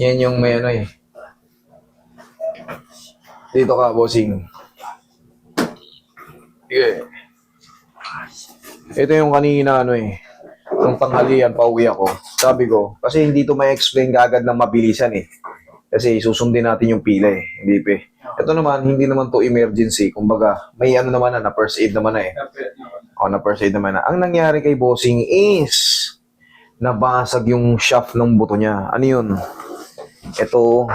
Yan yung may ano eh. Dito ka, bossing. Sige. Ito yung kanina ano eh. Nung tanghalian, pauwi ako. Sabi ko, kasi hindi to may explain kagad ng mabilisan eh. Kasi susundin natin yung pila eh. Hindi pa eh. Ito naman, hindi naman to emergency. Kumbaga, may ano naman na, na first aid naman na eh. O, na first aid naman na. Ang nangyari kay Bossing is, nabasag yung shaft ng buto niya. Ano yun? Ito,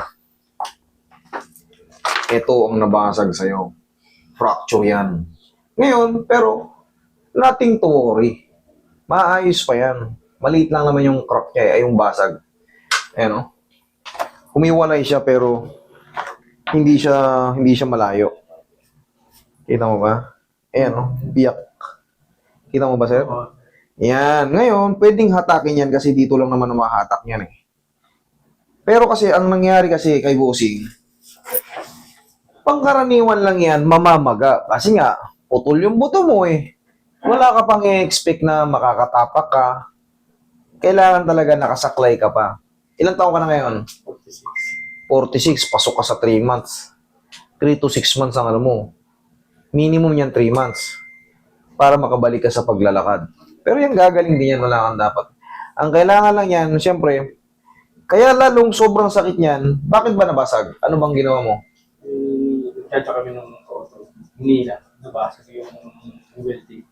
ito ang nabasag sa'yo. Fracture yan. Ngayon, pero, nothing to worry. Maayos pa yan. Maliit lang naman yung crack niya, eh, ay yung basag. Ayan o. Humiwalay siya pero hindi siya hindi siya malayo. Kita mo ba? Ayan o, biyak. Kita mo ba, sir? Yan. Ngayon, pwedeng hatakin yan kasi dito lang naman mahatak yan eh. Pero kasi, ang nangyari kasi kay Bossing, pangkaraniwan lang yan, mamamaga. Kasi nga, putol yung buto mo eh. Wala ka pang i-expect na makakatapak ka. Kailangan talaga nakasaklay ka pa. Ilang taon ka na ngayon? 46. Pasok ka sa 3 months. 3 to 6 months ang ano mo. Minimum yan 3 months. Para makabalik ka sa paglalakad. Pero yan gagaling din yan. Wala kang dapat. Ang kailangan lang yan, siyempre, kaya lalong sobrang sakit niyan, bakit ba nabasag? Ano bang ginawa mo? Nagkata kami ng auto. Nila. Nabasa yung welding.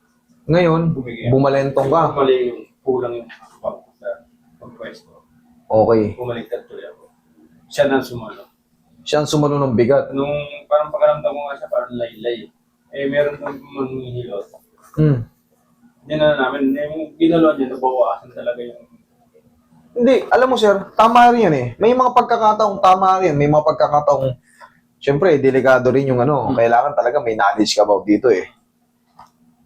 Ngayon, Bumigay. bumalentong ka. Mali yung kulang yung ko sa pagpwesto. Okay. Bumaliktad tuloy ako. Siya na sumalo. Siya ang sumalo ng bigat. Nung parang pakaramdam ko nga siya parang laylay. Eh meron kang manghihilot. Hmm. Hindi na namin, yung ginalaw niya, nabawasan talaga yung Hindi, alam mo sir, tama rin yan eh. May mga pagkakataong tama rin. May mga pagkakataong, syempre, delikado rin yung ano. Kailangan talaga may knowledge ka about dito eh.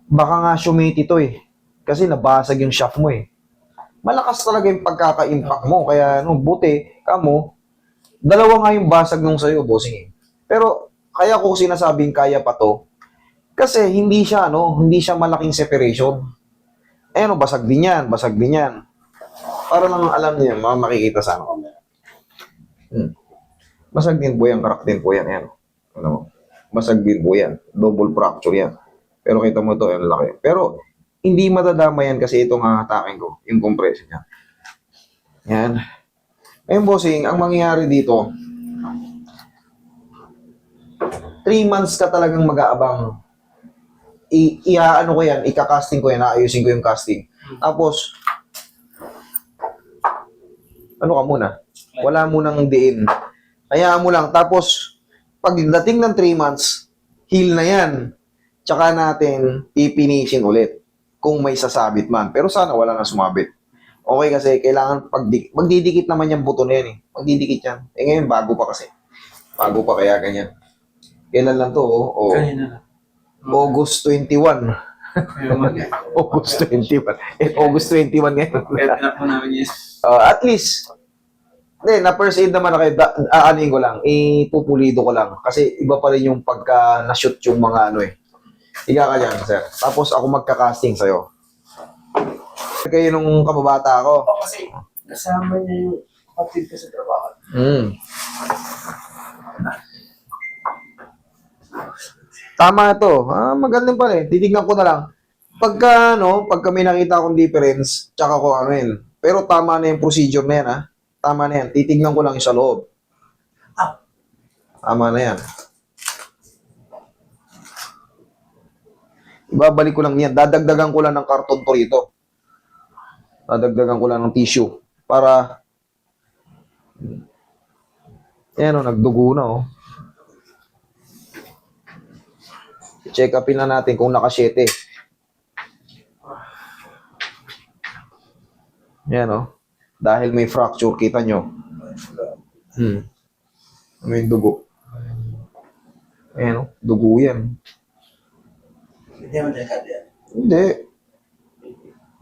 Baka nga sumiti to eh. Kasi nabasag yung shaft mo eh. Malakas talaga yung pagkaka-impact mo. Kaya no, buti, kamo, dalawa nga yung basag nung sa'yo, bossing eh. Pero, kaya ko sinasabing kaya pa to, kasi hindi siya, ano, hindi siya malaking separation. Eh, ano, basag din yan, basag din yan. Para lang alam niyo, mga makikita sa ano. Hmm. Basag din po yan, crack din po yan. Ayan. Ano mo? Basag din po yan. Double fracture yan. Pero kita mo to, ang laki. Pero, hindi madadama yan kasi itong hahatakin ko, yung compression niya. Yan. Ngayon, bossing, ang mangyayari dito, 3 months ka talagang mag-aabang. I, iaano ko yan, ika-casting ko yan, aayusin ko yung casting. Tapos, ano ka muna? Wala munang diin. Hayaan mo lang. Tapos, pag dating ng 3 months, heal na yan. Tsaka natin pipinishing ulit kung may sasabit man. Pero sana wala na sumabit. Okay kasi kailangan pag magdidikit naman yung buto na yan eh. Magdidikit yan. Eh ngayon bago pa kasi. Bago pa kaya ganyan. Kailan lang to? Oh, oh. kanina na. August 21. Mag- August 21. Eh, August 21 ngayon. Kaya tinakbo namin is Uh, at least, hindi, na first aid naman na kayo, da- aanin ko lang, ipupulido ko lang. Kasi iba pa rin yung pagka na-shoot yung mga ano eh. Higa ka dyan, sir. Tapos ako magka-casting sa'yo. Kayo nung kababata ako. Oo, kasi kasama niya yung kapatid ko sa trabaho. Mm. Tama ito. Ah, magandang pala eh. Titignan ko na lang. Pagka, ano, pagka may nakita akong difference, tsaka ko ano yun. Pero tama na yung procedure na yan, ha? Tama na yan. Titignan ko lang yung sa loob. Tama na yan. Ibabalik ko lang yan. Dadagdagan ko lang ng karton to rito. Dadagdagan ko lang ng tissue. Para Ayan o, nagdugo na o. Check upin na natin kung naka-7. Ayan o. Dahil may fracture, kita nyo. Hmm. May dugo. Ayan o, dugo yan. Hindi naman yan. Hindi.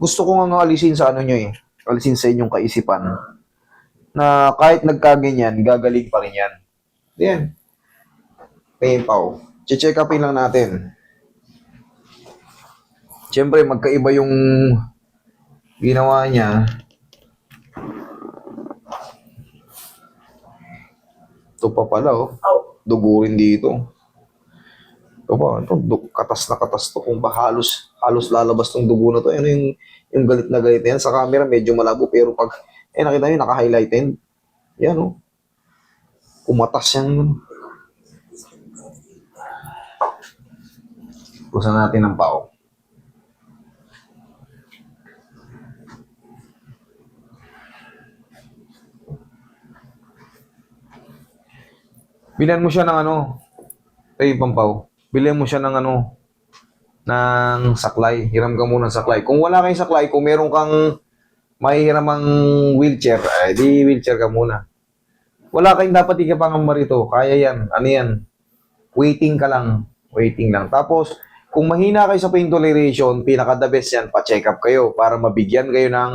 Gusto ko nga alisin sa ano nyo eh. Alisin sa inyong kaisipan. Na kahit nagkaganyan, gagaling pa rin yan. Yan. Pampaw. Che-check upin lang natin. Siyempre, magkaiba yung ginawa niya. Ito pa pala, oh. Oh, Dugo rin dito. Ito pa, ito, katas na katas to. Kung ba halos, halos lalabas tong dugo na to. Ano yung, yung galit na galit na yan. Sa camera, medyo malabo. Pero pag, eh, nakita nyo, naka-highlighted. Yan, oh. Kumatas yan. Pusan natin ng pao. Bilan mo siya ng ano, ay pampaw. Bilan mo siya ng ano, ng saklay. Hiram ka muna ng saklay. Kung wala kayong saklay, kung meron kang mahihiramang wheelchair, ay di wheelchair ka muna. Wala kayong dapat ikapangamba rito. Kaya yan. Ano yan? Waiting ka lang. Waiting lang. Tapos, kung mahina kayo sa pain toleration, pinaka-the best yan, pa-check up kayo para mabigyan kayo ng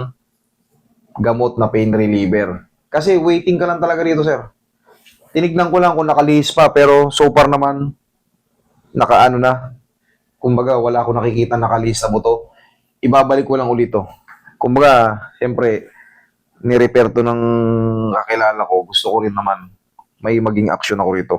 gamot na pain reliever. Kasi waiting ka lang talaga rito, sir. Tinignan ko lang kung nakalihis pa, pero so far naman, nakaano na. Kumbaga, wala akong nakikita nakalihis na buto. Ibabalik ko lang ulit to. Kumbaga, siyempre, ni-repair to ng kakilala ko. Gusto ko rin naman may maging action ako rito.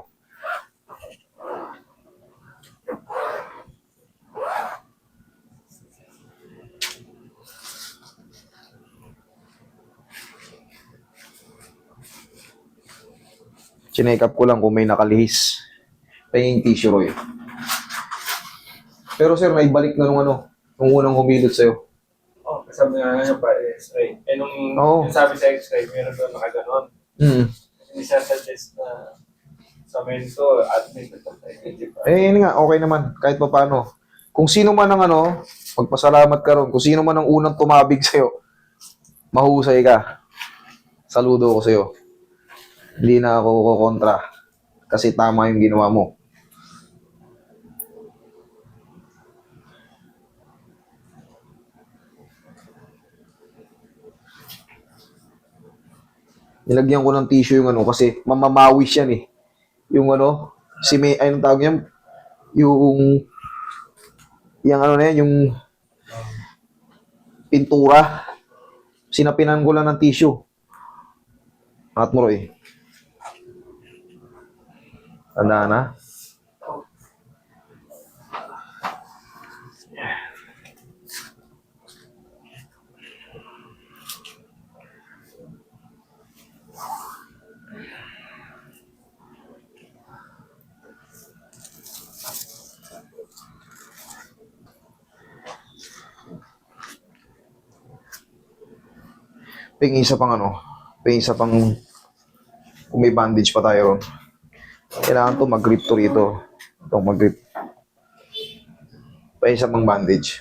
Chinek up ko lang kung may nakalihis. Pahinging tissue, Roy. Pero sir, may balik na nung ano, nung unang humilot sa'yo. Oh, kasama nga nga pa x-ray. Eh, nung Oo. yung sabi sa x-ray, meron doon nakaganon. Hmm. Hindi siya suggest na sa mento, admit na tayo. Hindi pa. Eh, yun nga, okay naman. Kahit pa paano. Kung sino man ang ano, magpasalamat ka ron. Kung sino man ang unang tumabig sa'yo, mahusay ka. Saludo ko sa'yo. Hindi na ako kukontra. Kasi tama yung ginawa mo. Nilagyan ko ng tissue yung ano kasi mamamawis yan eh. Yung ano, si May, ay, anong tawag niyan? Yung, yung ano na yan, yung pintura. Sinapinan ko lang ng tissue. At mo eh. Tanda na. Ping isa pang ano, ping isa pang kung may bandage pa tayo ron. Kailangan to mag-grip to rito. Ito mag-grip. Pa isa pang bandage.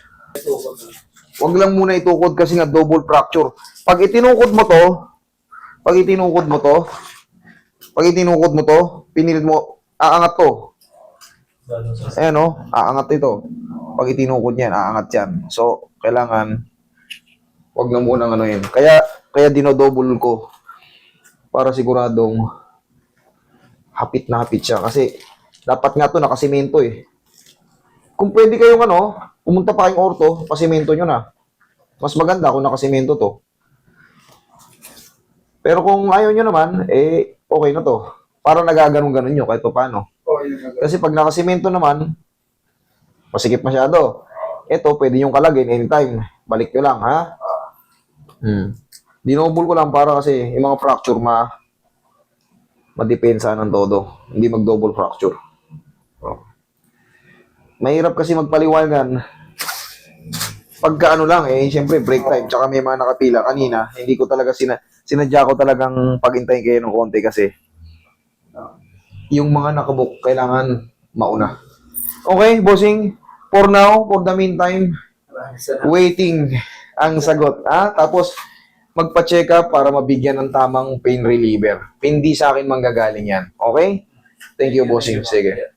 Huwag lang muna itukod kasi nga double fracture. Pag itinukod mo to, pag itinukod mo to, pag itinukod mo to, pinilit mo, aangat to. Ayan o, aangat ito. Pag itinukod yan, aangat yan. So, kailangan, wag na muna ano yun. Kaya, kaya dinodouble ko para siguradong hapit na hapit siya. Kasi, dapat nga to nakasimento eh. Kung pwede kayong ano, pumunta pa kayong orto, pasimento nyo na. Mas maganda kung nakasimento to. Pero kung ayaw nyo naman, eh, okay na to. Para nagaganon-ganon nyo kahit pa paano. Kasi pag nakasimento naman, masikip masyado. Ito, pwede yung kalagin anytime. Balik nyo lang, ha? Hmm. Dinobol ko lang para kasi yung mga fracture ma madepensa ng todo. Hindi mag-double fracture. Oh. Mahirap kasi magpaliwangan. Pagka ano lang, eh, siyempre break time, tsaka may mga nakapila. Kanina, hindi ko talaga sina, sinadya ko talagang pagintayin kayo ng konti kasi yung mga nakabook, kailangan mauna. Okay, bossing. For now, for the meantime, waiting ang sagot. Ah, tapos magpa-check up para mabigyan ng tamang pain reliever. Hindi sa akin manggagaling yan. Okay? Thank you, bossing. Sige.